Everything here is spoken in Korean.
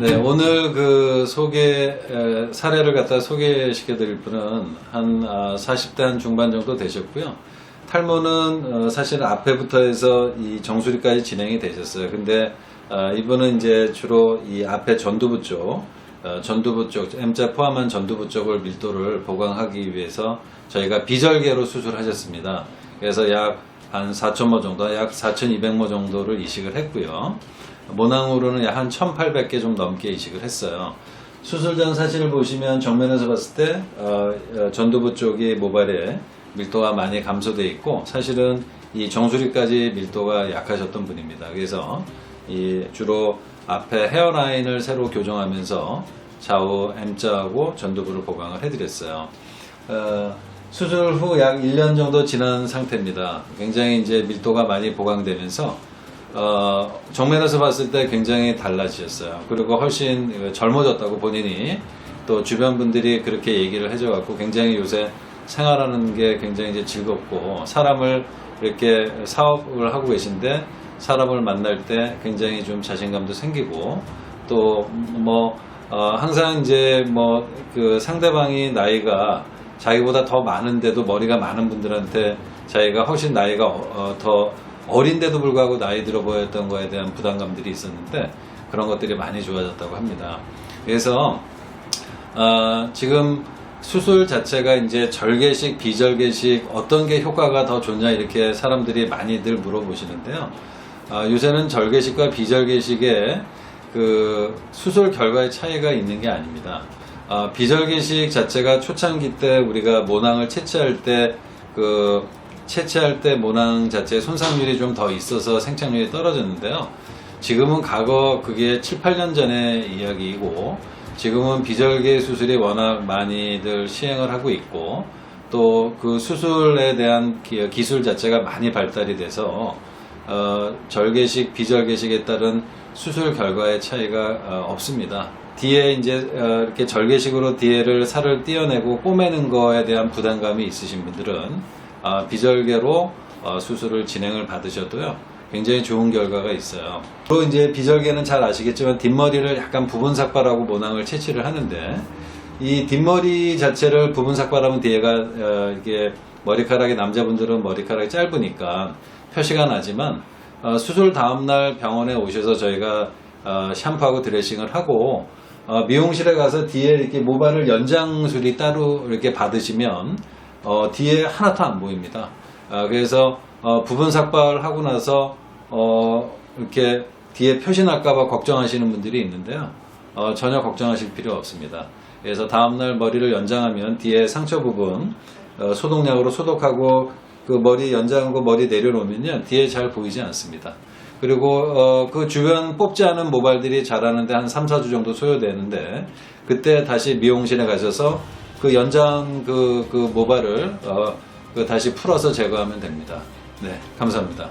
네, 오늘 그 소개 에, 사례를 갖다 소개시켜 드릴 분은 한 아, 40대 한 중반 정도 되셨고요. 탈모는 어, 사실 앞에부터 해서 이 정수리까지 진행이 되셨어요. 근데 아, 이분은 이제 주로 이 앞에 전두부 쪽, 어, 전두부 쪽, M자 포함한 전두부 쪽을 밀도를 보강하기 위해서 저희가 비절개로 수술하셨습니다. 그래서 약 한 4,000모 정도, 약 4,200모 정도를 이식을 했고요. 모낭으로는 약 한 1,800개 좀 넘게 이식을 했어요. 수술 전 사진을 보시면 정면에서 봤을 때 어, 어, 전두부 쪽이 모발에 밀도가 많이 감소돼 있고 사실은 이 정수리까지 밀도가 약하셨던 분입니다. 그래서 이 주로 앞에 헤어라인을 새로 교정하면서 좌우 M자하고 전두부를 보강을 해드렸어요. 어, 수술 후 약 1년 정도 지난 상태입니다. 굉장히 이제 밀도가 많이 보강되면서 어, 정면에서 봤을 때 굉장히 달라지셨어요. 그리고 훨씬 젊어졌다고 본인이 또 주변 분들이 그렇게 얘기를 해줘갖고 굉장히 요새 생활하는 게 굉장히 이제 즐겁고 사람을 이렇게 사업을 하고 계신데 사람을 만날 때 굉장히 좀 자신감도 생기고 또뭐 항상 이제 뭐 그 상대방이 나이가 자기보다 더 많은데도 머리가 많은 분들한테 자기가 훨씬 나이가 어, 더 어린데도 불구하고 나이 들어 보였던 거에 대한 부담감들이 있었는데 그런 것들이 많이 좋아졌다고 합니다. 그래서 어, 지금 수술 자체가 이제 절개식, 비절개식 어떤 게 효과가 더 좋냐 이렇게 사람들이 많이들 물어보시는데요. 아, 요새는 절개식과 비절개식의 그 수술 결과의 차이가 있는 게 아닙니다. 아, 비절개식 자체가 초창기 때 우리가 모낭을 채취할 때그 채취할 때 모낭 자체의 손상률이 좀 더 있어서 생착률이 떨어졌는데요. 지금은 과거 그게 7, 8년 전의 이야기이고 지금은 비절개 수술이 워낙 많이들 시행을 하고 있고 또 그 수술에 대한 기- 기술 자체가 많이 발달이 돼서 어, 절개식, 비절개식에 따른 수술 결과의 차이가 어, 없습니다. 뒤에 이제 어, 이렇게 절개식으로 뒤에를 살을 띄어내고 꼬매는 거에 대한 부담감이 있으신 분들은 아, 비절개로 어, 수술을 진행을 받으셔도요. 굉장히 좋은 결과가 있어요. 또 이제 비절개는 잘 아시겠지만 뒷머리를 약간 부분 삭발하고 모낭을 채취를 하는데 이 뒷머리 자체를 부분 삭발하면 뒤에가 어, 이게 머리카락이 남자분들은 머리카락이 짧으니까 표시가 나지만 어, 수술 다음날 병원에 오셔서 저희가 어, 샴푸하고 드레싱을 하고 어, 미용실에 가서 뒤에 이렇게 모발을 연장술이 따로 이렇게 받으시면 어, 뒤에 하나도 안 보입니다. 아, 그래서 어, 부분 삭발하고 나서 어, 이렇게 뒤에 표시 날까봐 걱정하시는 분들이 있는데요. 어, 전혀 걱정하실 필요 없습니다. 그래서 다음날 머리를 연장하면 뒤에 상처 부분 어, 소독약으로 소독하고 그 머리 연장하고 머리 내려놓으면요 뒤에 잘 보이지 않습니다. 그리고 어, 그 주변 뽑지 않은 모발들이 자라는데 한 3, 4주 정도 소요되는데 그때 다시 미용실에 가셔서 그 연장 그, 그 모발을 어, 그 다시 풀어서 제거하면 됩니다. 네, 감사합니다.